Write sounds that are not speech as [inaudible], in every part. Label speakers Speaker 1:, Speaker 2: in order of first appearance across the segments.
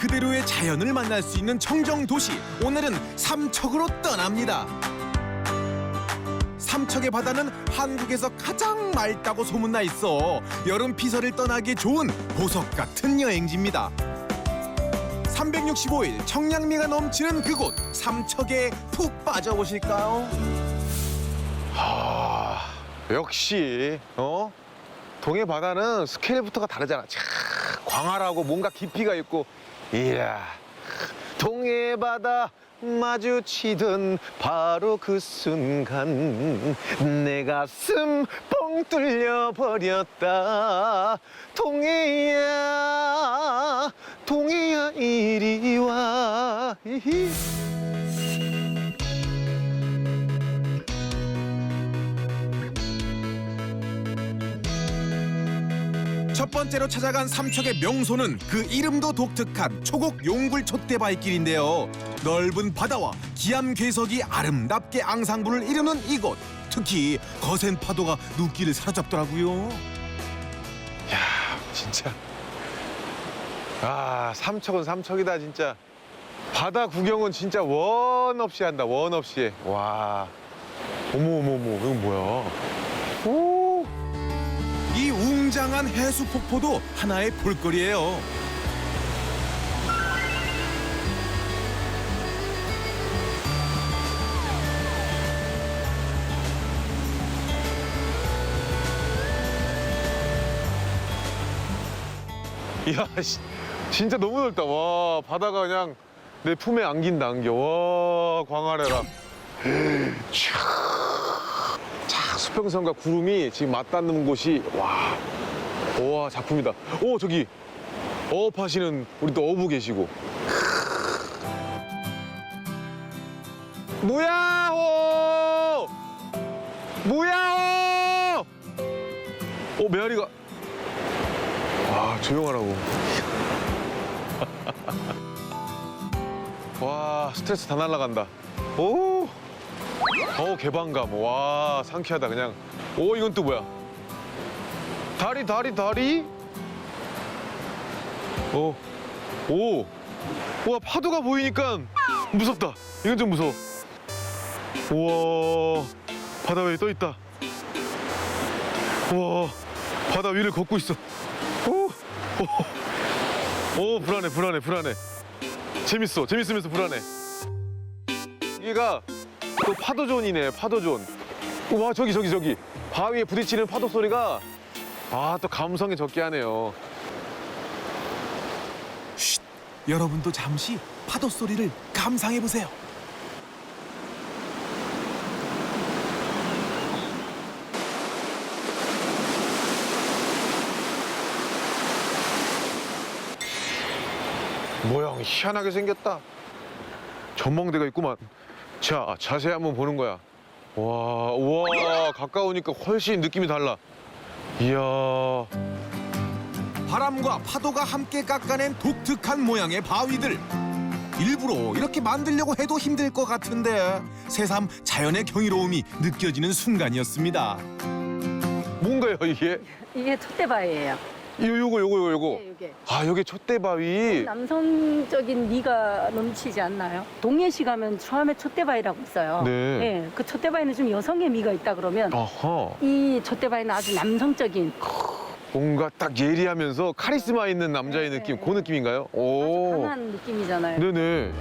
Speaker 1: 그대로의 자연을 만날 수 있는 청정 도시. 오늘은 삼척으로 떠납니다. 삼척의 바다는 한국에서 가장 맑다고 소문나 있어 여름 피서를 떠나기 좋은 보석 같은 여행지입니다. 365일 청량미가 넘치는 그곳 삼척에 푹 빠져보실까요?
Speaker 2: 아, 역시 어 동해 바다는 스케일부터가 다르잖아. 참 광활하고 뭔가 깊이가 있고 이야 동해 바다 마주치던 바로 그 순간 내 가슴 뻥 뚫려 버렸다 동해야 동해야 이리 와 히히.
Speaker 1: 첫 번째로 찾아간 삼척의 명소는 그 이름도 독특한 초곡 용굴 촛대바위길인데요. 넓은 바다와 기암 괴석이 아름답게 앙상블을 이루는 이곳. 특히 거센 파도가 눈길을 사로잡더라고요.
Speaker 2: 야 진짜 아 삼척은 삼척이다 진짜 바다 구경은 진짜 원 없이 한다 원 없이 와 어머 어머 어머 이건 뭐야
Speaker 1: 웅장한 해수 폭포도 하나의 볼거리예요.
Speaker 2: 이야 씨, 진짜 너무 넓다 와 바다가 그냥 내 품에 안긴다 안겨 와 광활해라 촤. 자 수평선과 구름이 지금 맞닿는 곳이 와, 와 작품이다. 오 저기. 어업 하시는 우리 또 어부 계시고. 무야호! 무야호! 오 메아리가. 와 조용하라고. [laughs] 와 스트레스 다 날라간다. 오! 어, 개방감. 와 상쾌하다 그냥. 오 이건 또 뭐야 다리 다리 다리. 오오와 파도가 보이니까 무섭다. 이건 좀 무서워. 우와 바다 위에 떠 있다. 우와 바다 위를 걷고 있어. 오, 오, 오 불안해 불안해 불안해. 재밌어 재밌으면서 불안해. 여기가 또 파도존이네 파도존. 와 저기 저기 저기. 바위에 부딪히는 파도 소리가 아 또 감성에 적게 하네요
Speaker 1: 쉿! 여러분도 잠시 파도 소리를 감상해 보세요.
Speaker 2: 모양 희한하게 생겼다 전망대가 있구만 자 자세히 한번 보는 거야 와 우와 가까우니까 훨씬 느낌이 달라 이야
Speaker 1: 바람과 파도가 함께 깎아낸 독특한 모양의 바위들. 일부러 이렇게 만들려고 해도 힘들 것 같은데 새삼 자연의 경이로움이 느껴지는 순간이었습니다.
Speaker 2: 뭔가요 이게
Speaker 3: 이게 촛대바위예요.
Speaker 2: 요 요거 요거 요거
Speaker 3: 네, 이게
Speaker 2: 아 여기 촛대바위
Speaker 3: 남성적인 미가 넘치지 않나요? 동해시 가면 처음에 촛대바위라고 있어요.
Speaker 2: 네.
Speaker 3: 그 촛대바위는 좀 여성의 미가 있다 그러면
Speaker 2: 아하
Speaker 3: 이 촛대바위는 아주 남성적인
Speaker 2: 뭔가 딱 예리하면서 카리스마 있는 남자의
Speaker 3: 네,
Speaker 2: 느낌
Speaker 3: 네.
Speaker 2: 그 느낌인가요?
Speaker 3: 아주
Speaker 2: 오
Speaker 3: 강한 느낌이잖아요.
Speaker 2: 네네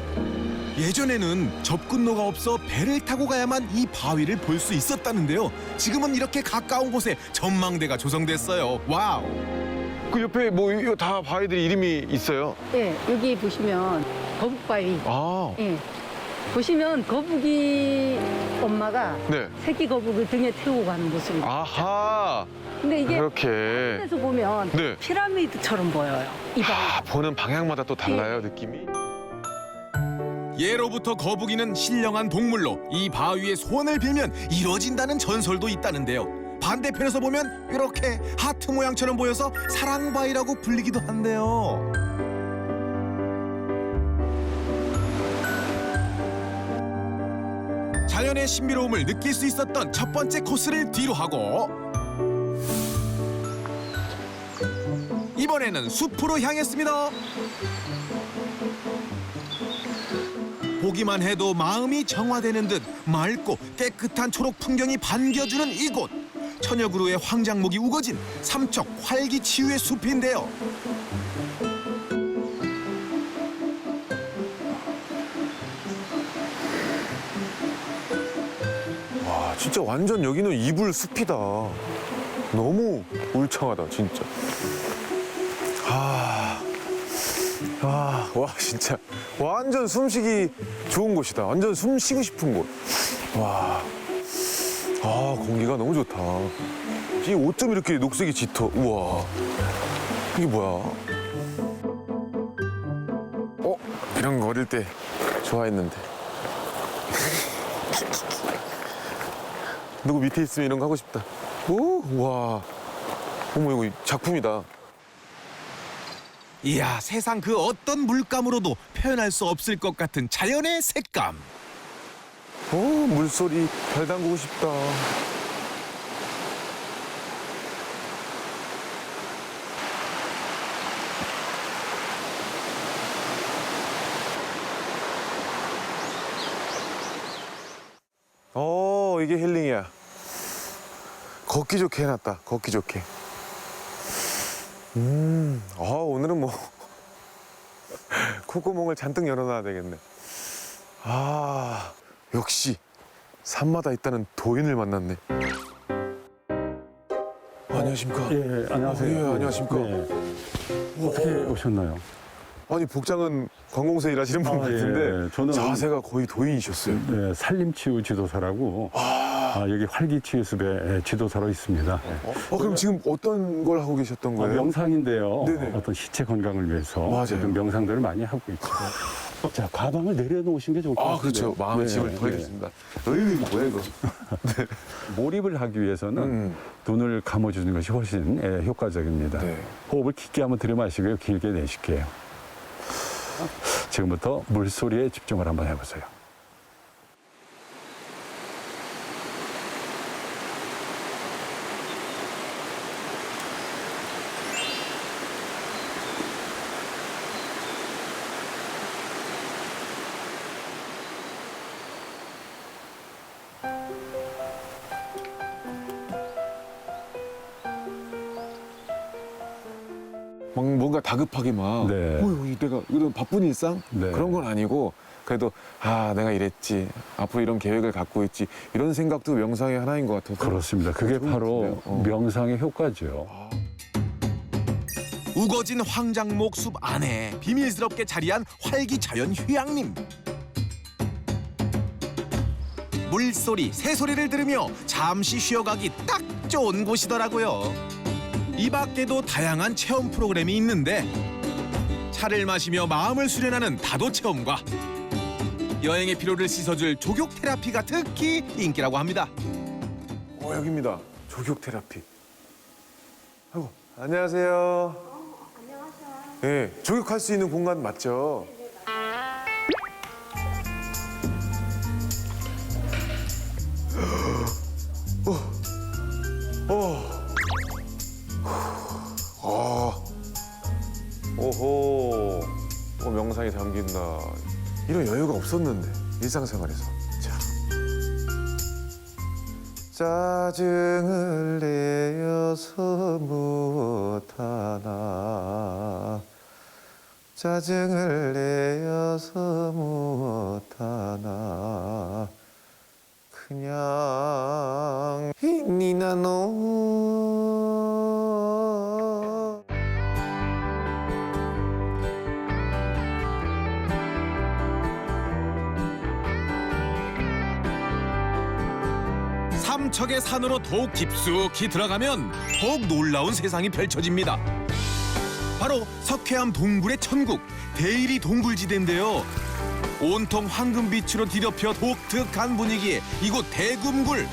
Speaker 1: 예전에는 접근로가 없어 배를 타고 가야만 이 바위를 볼 수 있었다는데요. 지금은 이렇게 가까운 곳에 전망대가 조성됐어요. 와우!
Speaker 2: 그 옆에 뭐 이거 다 바위들이 이름이 있어요?
Speaker 3: 네, 여기 보시면 거북바위.
Speaker 2: 아
Speaker 3: 예. 보시면 거북이 엄마가
Speaker 2: 네.
Speaker 3: 새끼 거북을 등에 태우고 가는 모습입니다.
Speaker 2: 아하
Speaker 3: 근데 이게
Speaker 2: 그렇게
Speaker 3: 하늘에서 보면
Speaker 2: 네.
Speaker 3: 피라미드처럼 보여요. 이 바위.
Speaker 2: 아, 보는 방향마다 또 달라요 느낌이
Speaker 1: 예로부터 거북이는 신령한 동물로 이 바위에 소원을 빌면 이루어진다는 전설도 있다는데요. 반대편에서 보면 이렇게 하 트 모양처럼 보여서 사랑바위라고 불리기도 한데요. 자연의 신비로움을 느낄 수 있었던 첫 번째 코스를 뒤로 하고 이번에는 숲으로 향했습니다. 보기만 해도 마음이 정화되는 듯 맑고 깨끗한 초록 풍경이 반겨주는 이곳 천여 그루의 황장목이 우거진 삼척 활기치유의 숲인데요
Speaker 2: 와 진짜 완전 여기는 이불 숲이다. 너무 울창하다 진짜. 아, 아, 와 진짜 완전 숨쉬기 좋은 곳이다. 완전 숨 쉬고 싶은 곳. 와, 아 공기가 너무 좋다. 이 어쩜 이렇게 녹색이 짙어? 우와, 이게 뭐야? 어, 이런 거 어릴 때 좋아했는데. 누구 밑에 있으면 이런 거 하고 싶다. 오, 와. 어머, 이거 작품이다.
Speaker 1: 이야 세상 그 어떤 물감으로도 표현할 수 없을 것 같은 자연의 색감
Speaker 2: 오, 어, 물소리 발 담그고 싶다. 어, 이게 힐링이야. 걷기 좋게 해놨다. 걷기 좋게. 음, 아, 오늘은 뭐 [laughs] 콧구멍을 잔뜩 열어놔야 되겠네. 아, 역시 산마다 있다는 도인을 만났네. 안녕하십니까?
Speaker 4: 예, 안녕하세요.
Speaker 2: 예, 안녕하십니까?
Speaker 4: 네. 어떻게 오셨나요?
Speaker 2: 아니 복장은 관공서 일하시는 분
Speaker 4: 아,
Speaker 2: 같은데
Speaker 4: 예, 저는-
Speaker 2: 자세가 거의 도인이셨어요.
Speaker 4: 네, 산림치유 지도사라고 아, 여기 활기치유숲에 지도사로 있습니다.
Speaker 2: 어, 그럼 지금 어떤 걸 하고 계셨던
Speaker 4: 아,
Speaker 2: 거예요?
Speaker 4: 명상인데요.
Speaker 2: 네네.
Speaker 4: 어떤 시체 건강을 위해서
Speaker 2: 맞아요.
Speaker 4: 명상들을 많이 하고 있죠. [laughs] 자, 가방을 내려놓으신 게 좋을 것
Speaker 2: 아,
Speaker 4: 같아요.
Speaker 2: 그렇죠. 마음의 짐을 덜겠습니다. 어이, 이거 뭐야 이거? [laughs]
Speaker 4: 몰입을 하기 위해서는
Speaker 2: 음.
Speaker 4: 눈을 감아주는 것이 훨씬 예, 효과적입니다.
Speaker 2: 네.
Speaker 4: 호흡을 깊게 한번 들이마시고요. 길게 내쉴게요. 지금부터 물소리에 집중을 한번 해보세요.
Speaker 2: 다급하게 막
Speaker 4: 네.
Speaker 2: 어휴, 이 내가 이런 바쁜 일상
Speaker 4: 네.
Speaker 2: 그런 건 아니고 그래도 아 내가 이랬지 앞으로 이런 계획을 갖고 있지 이런 생각도 명상의 하나인 것 같아서
Speaker 4: 그렇습니다. 그게
Speaker 2: 좋은
Speaker 4: 바로
Speaker 2: 것. 어.
Speaker 4: 명상의 효과죠.
Speaker 1: 우거진 황장목 숲 안에 비밀스럽게 자리한 활기 자연 휴양림 물소리 새소리를 들으며 잠시 쉬어가기 딱 좋은 곳이더라고요 이 밖에도 다양한 체험 프로그램이 있는데 차를 마시며 마음을 수련하는 다도 체험과 여행의 피로를 씻어줄 조격 테라피가 특히 인기라고 합니다.
Speaker 2: 어 여기입니다. 조격 테라피. 아이고 안녕하세요. 안녕하세요. 예 조격할 수 있는 공간 맞죠 없었는데 일상생활에서 자. 짜증을 내어서 무엇하나 짜증을 내어서
Speaker 1: 삼척의 산으로 더욱 깊숙이 들어가면 더욱 놀라운 세상이 펼쳐집니다. 바로 석회암 동굴의 천국 대일이 동굴지대인데요. 온통 황금빛으로 뒤덮여 독특한 분위기에 이곳 대금굴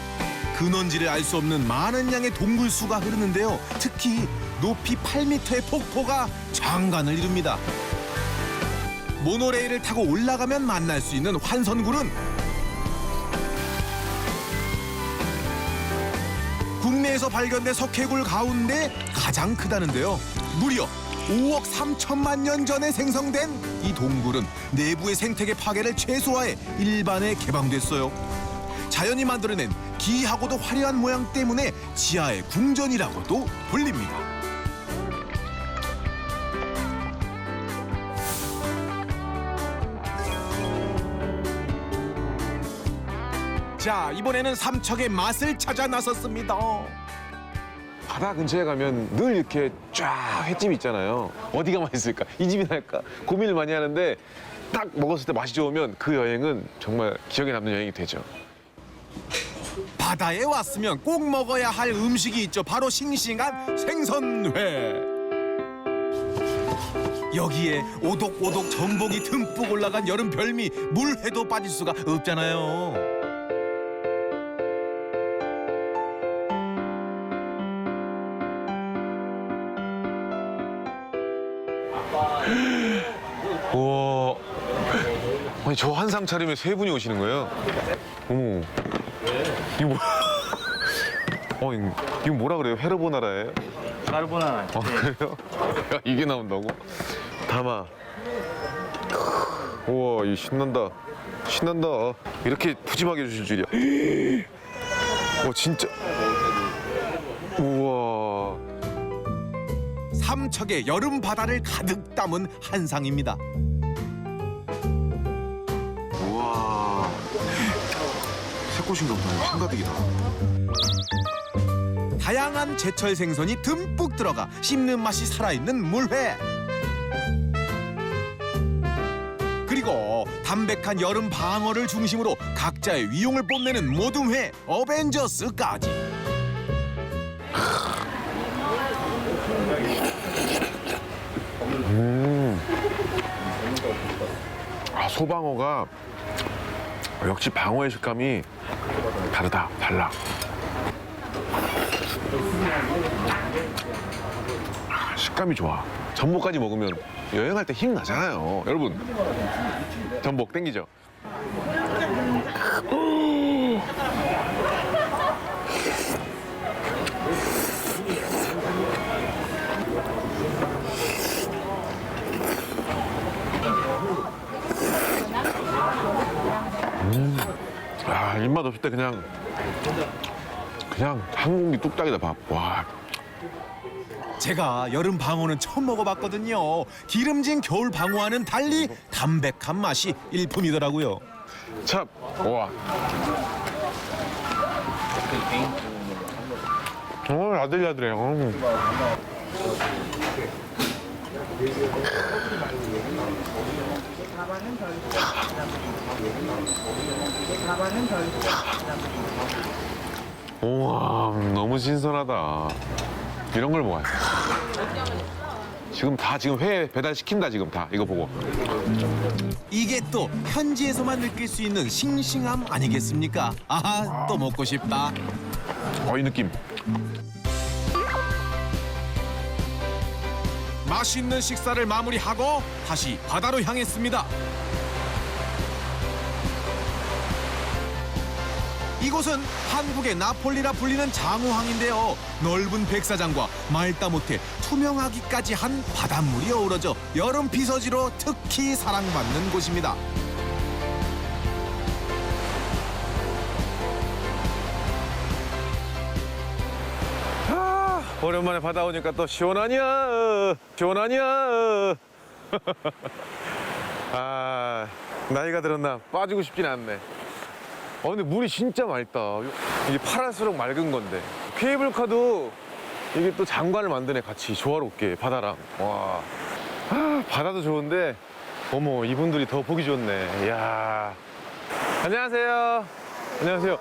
Speaker 1: 근원지를 알 수 없는 많은 양의 동굴수가 흐르는데요. 특히 높이 8m의 폭포가 장관을 이룹니다. 모노레일을 타고 올라가면 만날 수 있는 환선굴은 국내에서 발견된 석회굴 가운데 가장 크다는데요. 무려 5억 3천만 년 전에 생성된 이 동굴은 내부의 생태계 파괴를 최소화해 일반에 개방됐어요. 자연이 만들어낸 기이하고도 화려한 모양 때문에 지하의 궁전이라고도 불립니다. 자, 이번에는 삼척의 맛을 찾아 나섰습니다.
Speaker 2: 바다 근처에 가면 늘 이렇게 쫙 횟집 있잖아요. 어디가 맛있을까? 이 집이 나을까? 고민을 많이 하는데 딱 먹었을 때 맛이 좋으면 그 여행은 정말 기억에 남는 여행이 되죠.
Speaker 1: 바다에 왔으면 꼭 먹어야 할 음식이 있죠. 바로 싱싱한 생선회. 여기에 오독오독 전복이 듬뿍 올라간 여름 별미 물회도 빠질 수가 없잖아요.
Speaker 2: 와. 아니 저 한상 차림에 세 분이 오시는 거예요? 어머. 이거 뭐? [laughs] 어 이거, 이거 뭐라 그래요? 헤르보나라예요?
Speaker 5: 까르보나라.
Speaker 2: 아 그래요? 야, 이게 나온다고? 담아. 우와 이 신난다. 신난다. 이렇게 푸짐하게 해주실 줄이야. [gasps] 와 진짜. 우와.
Speaker 1: 삼척의 여름 바다를 가득 담은 한상입니다.
Speaker 2: 새꽃인가 보다. 한가득이다.
Speaker 1: 다양한 제철 생선이 듬뿍 들어가 씹는 맛이 살아있는 물회. 그리고 담백한 여름 방어를 중심으로 각자의 위용을 뽐내는 모든 회 어벤져스까지.
Speaker 2: 아, 소방어가 역시 방어의 식감이 다르다, 달라. 아, 식감이 좋아. 전복까지 먹으면 여행할 때 힘 나잖아요. 여러분, 전복 땡기죠? 입맛 없을 때 그냥 그냥 한 공기 뚝딱이다 밥. 와,
Speaker 1: 제가 여름 방어는 처음 먹어봤거든요. 기름진 겨울 방어와는 달리 담백한 맛이 일품이더라고요.
Speaker 2: 참, 와. 어, 아들아들해. 음. 우와, 너무 신선하다. 이런 걸 돼. 지금 다 지금 회 배달 시킨다 지금 다 이거 보고.
Speaker 1: 이게 또 현지에서만 느낄 수 있는 싱싱함 아니겠습니까? 아하, 또 먹고 싶다.
Speaker 2: 어, 이 느낌.
Speaker 1: 맛있는 식사를 마무리하고 다시 바다로 향했습니다. 이곳은 한국의 나폴리라 불리는 장호항인데요. 넓은 백사장과 말다 못해 투명하기까지 한 바닷물이 어우러져 여름 피서지로 특히 사랑받는 곳입니다.
Speaker 2: 오랜만에 바다 오니까 또 시원하냐? 시원하냐? [laughs] 아 나이가 들었나? 빠지고 싶진 않네. 어 근데 물이 진짜 맑다. 이게 파랄수록 맑은 건데. 케이블카도 이게 또 장관을 만드네 같이. 조화롭게 바다랑. 와. 아, 바다도 좋은데. 어머 이분들이 더 보기 좋네. 이야. 안녕하세요. 안녕하세요.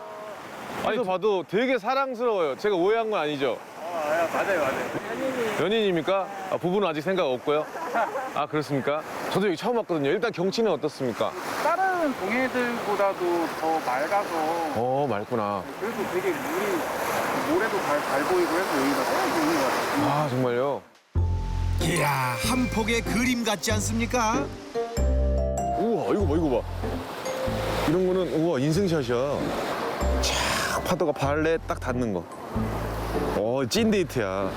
Speaker 2: 아니 봐도 되게 사랑스러워요. 제가 오해한 건 아니죠
Speaker 5: 아, 맞아요, 맞아요.
Speaker 2: 연인입니까? 아, 부부는 아직 생각 없고요. 아 그렇습니까? 저도 여기 처음 왔거든요. 일단 경치는 어떻습니까?
Speaker 5: 다른 동해들보다도 더 맑아서
Speaker 2: 어 맑구나.
Speaker 5: 그래도 되게 물이 모래도 잘, 잘 보이고 해서 여기가 딱 좋은 것 같아요.
Speaker 2: 아 정말요.
Speaker 1: 이야, 한 폭의 그림 같지 않습니까?
Speaker 2: 우와 이거 봐 이거 봐. 이런 거는 우와 인생샷이야. 촥 파도가 발에 딱 닿는 거. 어, 찐 데이트야.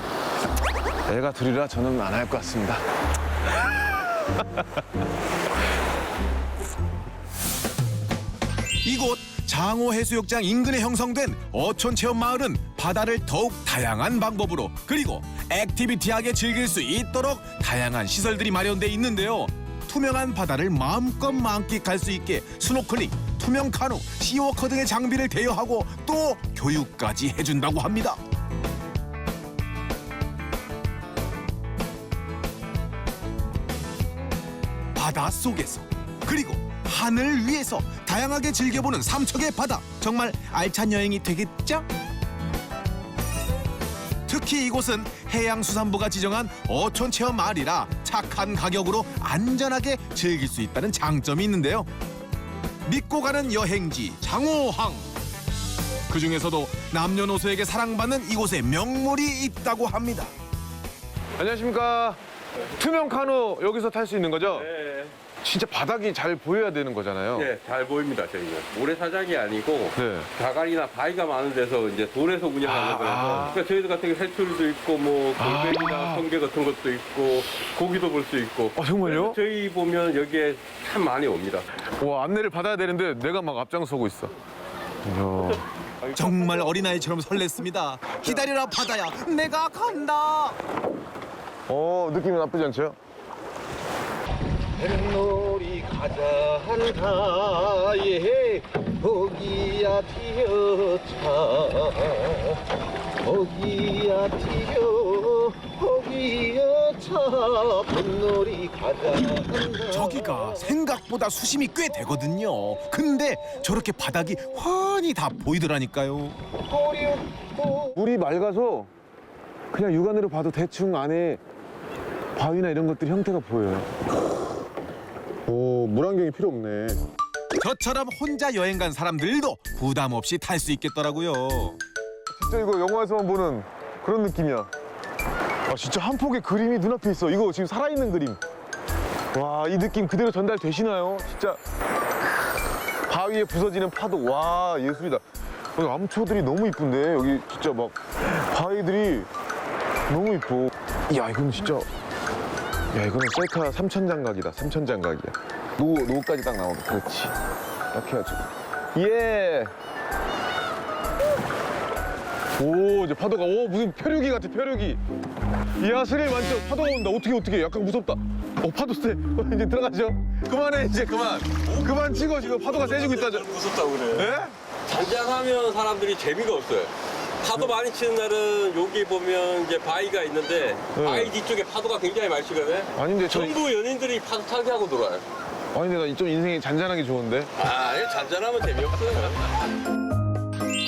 Speaker 2: 애가 둘이라 저는 안 할 것 같습니다. [laughs]
Speaker 1: 이곳 장호 해수욕장 인근에 형성된 어촌 체험 마을은 바다를 더욱 다양한 방법으로 그리고 액티비티하게 즐길 수 있도록 다양한 시설들이 마련돼 있는데요. 투명한 바다를 마음껏 만끽할 수 있게 스노클링, 투명 카누, 시워커 등의 장비를 대여하고 또 교육까지 해준다고 합니다. 바다 속에서 그리고 하늘 위에서 다양하게 즐겨보는 삼척의 바다 정말 알찬 여행이 되겠죠? 특히 이곳은 해양수산부가 지정한 어촌 체험 마을이라 착한 가격으로 안전하게 즐길 수 있다는 장점이 있는데요. 믿고 가는 여행지 장호항 그 중에서도 남녀노소에게 사랑받는 이곳에 명물이 있다고 합니다.
Speaker 2: 안녕하십니까. 투명 카누 여기서 탈 수 있는 거죠?
Speaker 6: 네,
Speaker 2: 진짜 바닥이 잘 보여야 되는 거잖아요.
Speaker 6: 네, 잘 보입니다, 저희는. 모래사장이 아니고,
Speaker 2: 네.
Speaker 6: 자갈이나 바위가 많은 데서 이제 돌에서 운영하는
Speaker 2: 아,
Speaker 6: 거라서.
Speaker 2: 아.
Speaker 6: 그러니까 저희들 같은 경우 해초류도 있고, 뭐, 골뱅이나
Speaker 2: 아.
Speaker 6: 성게 같은 것도 있고, 고기도 볼 수 있고.
Speaker 2: 아, 정말요?
Speaker 6: 그래서 저희 보면 여기에 참 많이 옵니다.
Speaker 2: 와, 안내를 받아야 되는데 내가 막 앞장서고 있어. 이야.
Speaker 1: 정말 어린아이처럼 설렜습니다. 기다려라 바다야 내가 간다.
Speaker 2: 어, 느낌이 나쁘지 않죠?
Speaker 7: 뱃놀이 가자 한다 예 거기야 티어차 거기야 티어 거기야 차 뱃놀이 가자 한다
Speaker 1: 저기가 생각보다 수심이 꽤 되거든요. 근데 저렇게 바닥이 훤히 다 보이더라니까요.
Speaker 7: 꼬리 웃고
Speaker 2: 물이 맑아서 그냥 육안으로 봐도 대충 안에 바위나 이런 것들 형태가 보여요. 오, 물안경이 필요 없네.
Speaker 1: 저처럼 혼자 여행 간 사람들도 부담 없이 탈 수 있겠더라고요.
Speaker 2: 진짜 이거 영화에서만 보는 그런 느낌이야. 아, 진짜 한 폭의 그림이 눈앞에 있어. 이거 지금 살아있는 그림. 와, 이 느낌 그대로 전달되시나요? 진짜. 바위에 부서지는 파도. 와, 예술이다. 여기 암초들이 너무 이쁜데? 여기 진짜 막 바위들이 너무 이뻐. 야, 이건 진짜. 야, 이거는 셀카 삼천 장각이다. 삼천 장각이야. 노, 노까지 딱 나오네. 그렇지. 이렇게 해야지. 예! 오 이제 파도가 오 무슨 표류기 같아 표류기 이야 스릴 만점 파도가 온다 어떻게 어떻게 약간 무섭다 어 파도 세 어, 이제 들어가죠 그만해 이제 그만 그만 찍어 지금 파도가 세지고 있다 저.
Speaker 6: 무섭다고 그래.
Speaker 2: 예?
Speaker 6: 잔잔하면 사람들이 재미가 없어요. 파도 많이 치는 날은 여기 보면 이제 바위가 있는데,
Speaker 2: 네.
Speaker 6: 바위 뒤쪽에 파도가 굉장히 많이 치거든.
Speaker 2: 아닌데 저
Speaker 6: 전부 연인들이 파도 타기 하고 놀아요.
Speaker 2: 아니 내가 좀 인생이 잔잔하게 좋은데
Speaker 6: 아, 잔잔하면 재미없어요.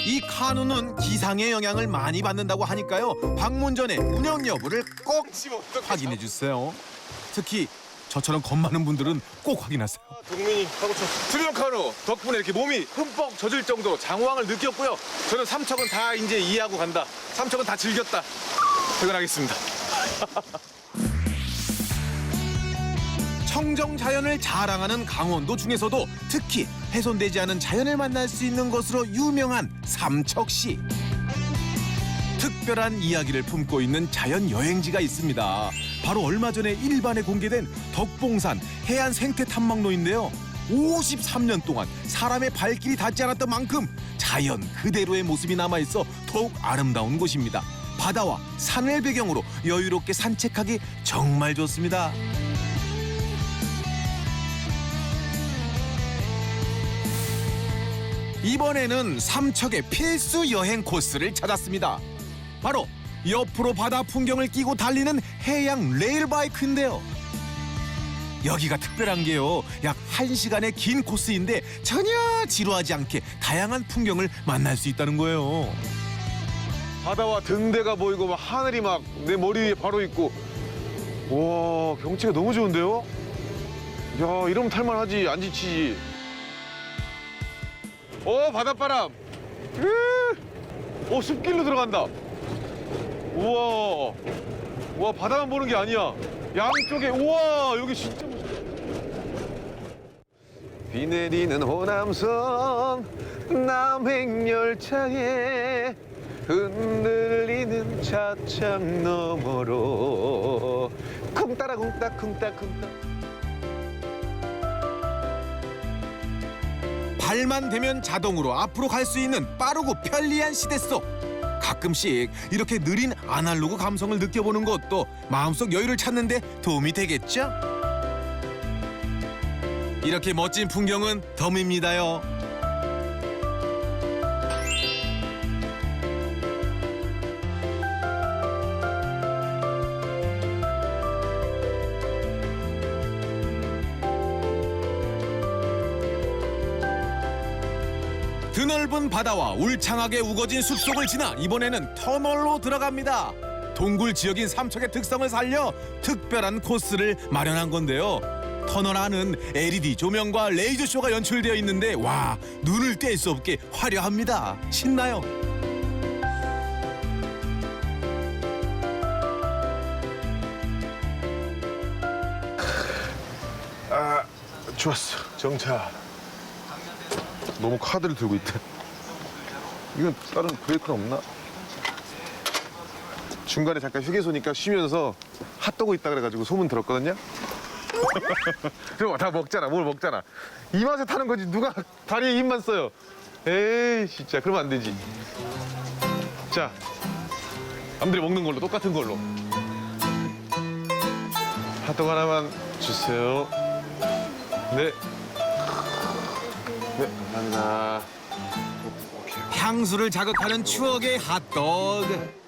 Speaker 1: 이 카누는 기상의 영향을 많이 받는다고 하니까요. 방문 전에 운영 여부를 꼭 확인해 주세요. 특히 저처럼 겁 많은 분들은 꼭 확인하세요.
Speaker 2: 동민이 하고 쳤어 수령 카누 덕분에 이렇게 몸이 흠뻑 젖을 정도로 장황을 느꼈고요 저는 삼척은 다 이제 이해하고 간다 삼척은 다 즐겼다 퇴근하겠습니다 [laughs]
Speaker 1: 청정 자연을 자랑하는 강원도 중에서도 특히 훼손되지 않은 자연을 만날 수 있는 것으로 유명한 삼척시. 특별한 이야기를 품고 있는 자연 여행지가 있습니다. 바로 얼마 전에 일반에 공개된 덕봉산 해안 생태 탐방로인데요. 53년 동안 사람의 발길이 닿지 않았던 만큼 자연 그대로의 모습이 남아 있어 더욱 아름다운 곳입니다. 바다와 산을 배경으로 여유롭게 산책하기 정말 좋습니다. 이번에는 삼척의 필수 여행 코스를 찾았습니다. 바로 옆으로 바다 풍경을 끼고 달리는 해양 레일바이크인데요. 여기가 특별한 게요. 약 1시간의 긴 코스인데 전혀 지루하지 않게 다양한 풍경을 만날 수 있다는 거예요.
Speaker 2: 바다와 등대가 보이고 막 하늘이 막 내 머리 위에 바로 있고 와 경치가 너무 좋은데요? 야 이러면 탈만하지 안 지치지 어 바닷바람 으! 어 숲길로 들어간다 우와. 와 바다만 보는 게 아니야. 양쪽에 우와 여기 진짜 멋있다. 비 내리는 호남선 남행열차에 흔들리는 차창 너머로 쿵따라 쿵따 쿵따 쿵따.
Speaker 1: 발만 대면 자동으로 앞으로 갈 수 있는 빠르고 편리한 시대 속 가끔씩 이렇게 느린 아날로그 감성을 느껴보는 것도 마음속 여유를 찾는데 도움이 되겠죠? 이렇게 멋진 풍경은 덤입니다요. 바다와 울창하게 우거진 숲속을 지나 이번에는 터널로 들어갑니다. 동굴 지역인 삼척의 특성을 살려 특별한 코스를 마련한 건데요. 터널 안은 LED 조명과 레이저 쇼가 연출되어 있는데 와 눈을 뗄 수 없게 화려합니다. 신나요.
Speaker 2: 아 좋았어 정차 너무 카드를 들고 있대 이건 다른 브레이크는 없나? 중간에 잠깐 휴게소니까 쉬면서 핫도그 있다 그래가지고 소문 들었거든요? [laughs] 그럼 다 먹잖아 뭘 먹잖아. 이 맛에 타는 거지. 누가 다리에 힘만 써요. 에이 진짜. 그러면 안 되지. 자 남들이 먹는 걸로 똑같은 걸로. 핫도그 하나만 주세요. 네. 네, 감사합니다.
Speaker 1: 향수를 자극하는 추억의 핫도그.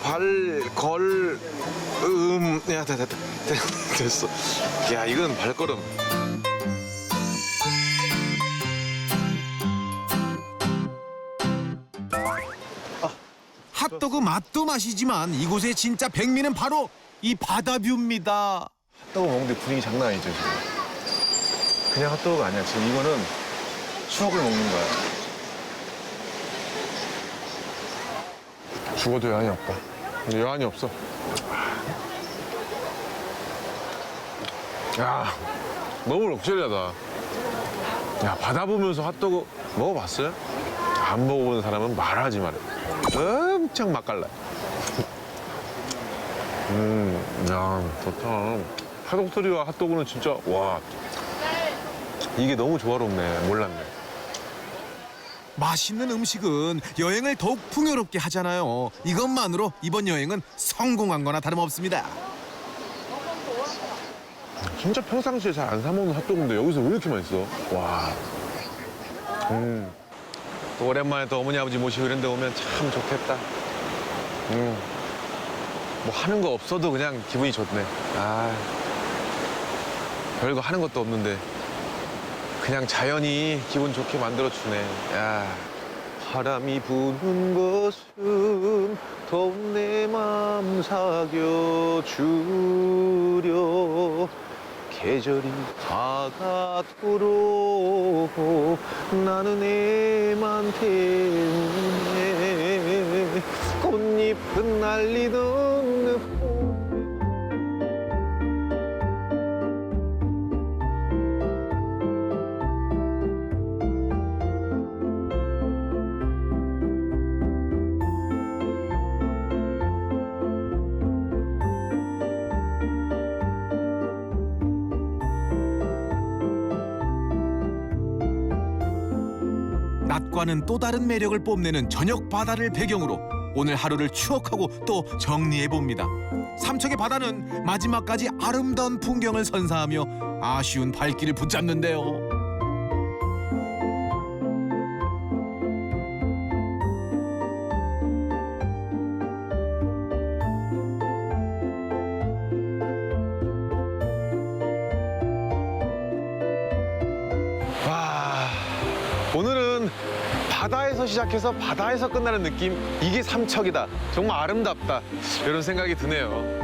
Speaker 2: 발, 걸, 음, 야, 됐다, 됐다. 됐어. 야, 이건 발걸음.
Speaker 1: 핫도그 맛도 맛이지만 이곳의 진짜 백미는 바로 이 바다뷰입니다.
Speaker 2: 핫도그 먹는데 분위기 장난 아니죠, 지금. 그냥 핫도그가 아니야. 지금 이거는 추억을 먹는 거야. 죽어도 여한이 없다. 여한이 없어. 야, 너무 럭셔리하다. 야, 바다 보면서 핫도그 먹어봤어요? 안 먹어본 사람은 말하지 마라. 엄청 맛깔나. 음, 야, 좋다. 파독소리와 핫도그는 진짜, 와. 이게 너무 조화롭네. 몰랐네.
Speaker 1: 맛있는 음식은 여행을 더욱 풍요롭게 하잖아요. 이것만으로 이번 여행은 성공한 거나 다름없습니다.
Speaker 2: 진짜 평상시에 잘 안 사먹는 핫도그인데 여기서 왜 이렇게 맛있어? 와. 음. 또 오랜만에 또 어머니 아버지 모시고 이런 데 오면 참 좋겠다. 음. 뭐 하는 거 없어도 그냥 기분이 좋네. 아. 별거 하는 것도 없는데 그냥 자연이 기분 좋게 만들어주네. 야. 바람이 부는 것은 더운 내맘 사겨주려 계절이 다가도록 나는 애만 때문에 꽃잎은 날리던
Speaker 1: 낮과는 또 다른 매력을 뽐내는 저녁 바다를 배경으로 오늘 하루를 추억하고 또 정리해 봅니다. 삼척의 바다는 마지막까지 아름다운 풍경을 선사하며 아쉬운 발길을 붙잡는데요.
Speaker 2: 바다에서 시작해서 바다에서 끝나는 느낌 이게 삼척이다 정말 아름답다 이런 생각이 드네요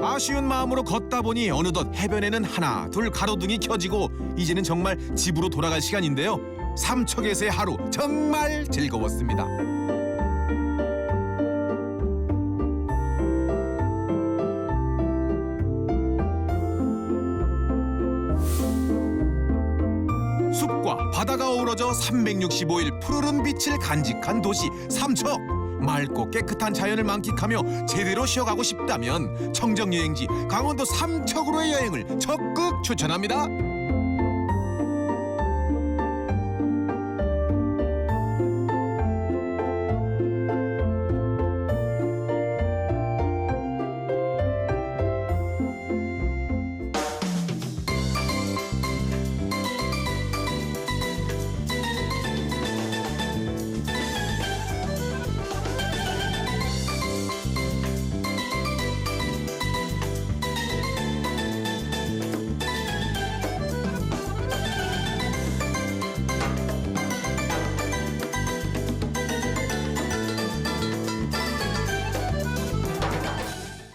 Speaker 1: 아쉬운 마음으로 걷다 보니 어느덧 해변에는 하나 둘 가로등이 켜지고 이제는 정말 집으로 돌아갈 시간인데요. 삼척에서의 하루 정말 즐거웠습니다. 어우러져 365일 푸르른 빛을 간직한 도시 삼척. 맑고 깨끗한 자연을 만끽하며 제대로 쉬어가고 싶다면 청정 여행지 강원도 삼척으로의 여행을 적극 추천합니다.